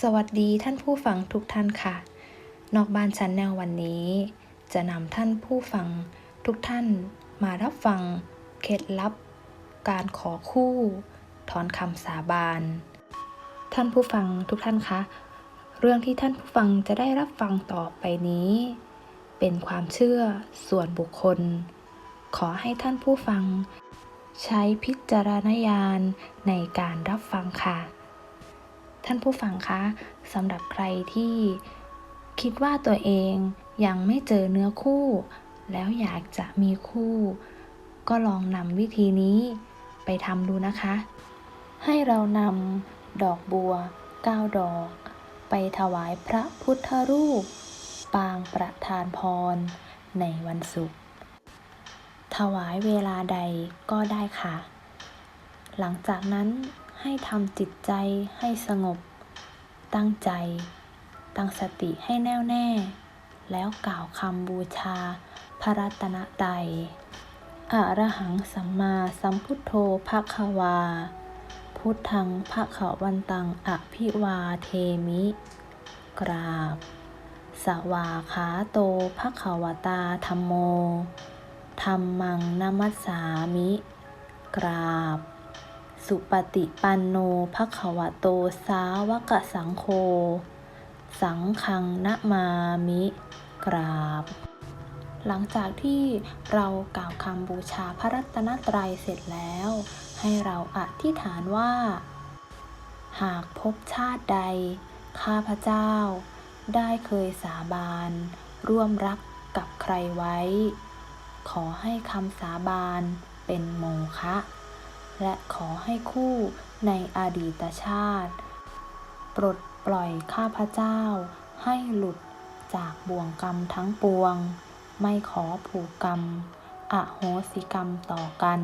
สวัสดีท่านผู้ฟังทุกท่านค่ะ นอกบ้านชั้นแนลวันนี้ จะนำท่านผู้ฟังทุกท่านมารับฟัง เคล็ดลับ การขอคู่ ถอนคำสาบาน ท่านผู้ฟังทุกท่านคะ เรื่องที่ท่านผู้ฟังจะได้รับฟังต่อไปนี้ เป็นความเชื่อส่วนบุคคล ขอให้ท่านผู้ฟัง ใช้พิจารณญาณในการรับฟังค่ะ ท่านผู้ฟังคะสำหรับใครที่คิดว่าตัวเองยังไม่เจอเนื้อคู่ แล้วอยากจะมีคู่ ก็ลองนำวิธีนี้ไปทำดูนะคะ ให้เรานำดอกบัว9ดอก ไปถวายพระพุทธรูป ปางประธานพร ในวันศุกร์ถวายเวลาใดก็ได้ค่ะ หลังจากนั้น ให้ทำจิตใจให้สงบ ตั้งใจ ตั้งสติให้แน่วแน่ แล้วกล่าวคำบูชา พระรัตนตรัยอะระหังสัมมาสัมพุทโธภะคะวา พุทธังภะคะวันตังอภิวาเทมิ กราบ สวาขาโตภะคะวตาธรรมโมธรรมังนัมัสสามิ กราบ สุปฏิปันโนภะควะโตสาวกสังโฆ สังฆังนะมามิกราบ หลังจากที่เรากล่าวคำบูชาพระรัตนตรัยเสร็จแล้ว ให้เราอธิษฐานว่า หากพบชาติใด ข้าพเจ้า ได้เคยสาบาน ร่วมรักกับใครไว้ ขอให้คำสาบานเป็นโมฆะ และขอให้คู่ในอดีตชาติ ปลดปล่อยข้าพเจ้า ให้หลุดจากบ่วงกรรมทั้งปวง ไม่ขอผูกกรรม อโหสิกรรมต่อกัน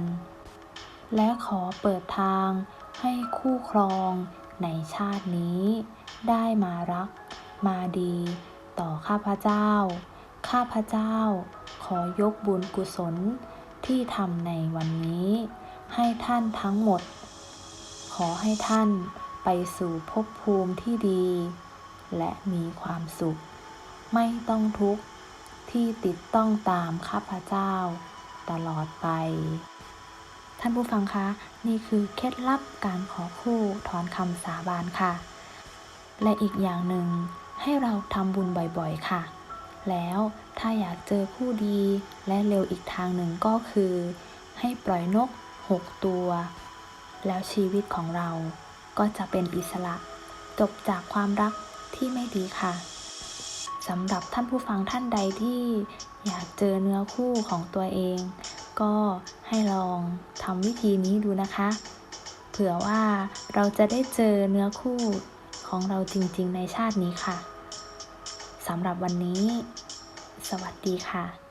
และขอเปิดทางให้คู่ครองในชาตินี้ ได้มารัก มาดีต่อข้าพเจ้า ข้าพเจ้าขอยกบุญกุศลที่ทำในวันนี้ ให้ท่านทั้งหมด ขอให้ท่านไปสู่ภพภูมิที่ดี และมีความสุข ไม่ต้องทุกข์ที่ติดต้องตามข้าพเจ้า ตลอดไป ท่านผู้ฟังคะ นี่คือเคล็ดลับการขอคู่ถอนคำสาบานค่ะ และอีกอย่างหนึ่งให้เราทำบุญบ่อยๆค่ะ แล้วถ้าอยากเจอคู่ดีและเร็วอีกทางหนึ่งก็คือ ให้ปล่อยนก 6 ตัว แล้วชีวิตของเราก็จะเป็นอิสระ จบจากความรักที่ไม่ดีค่ะสำหรับท่านผู้ฟังท่านใดที่อยากเจอเนื้อคู่ของตัวเอง ก็ให้ลองทำวิธีนี้ดูนะคะ เผื่อว่าเราจะได้เจอเนื้อคู่ของเราจริง ๆ ในชาตินี้ค่ะสำหรับวันนี้ สวัสดีค่ะ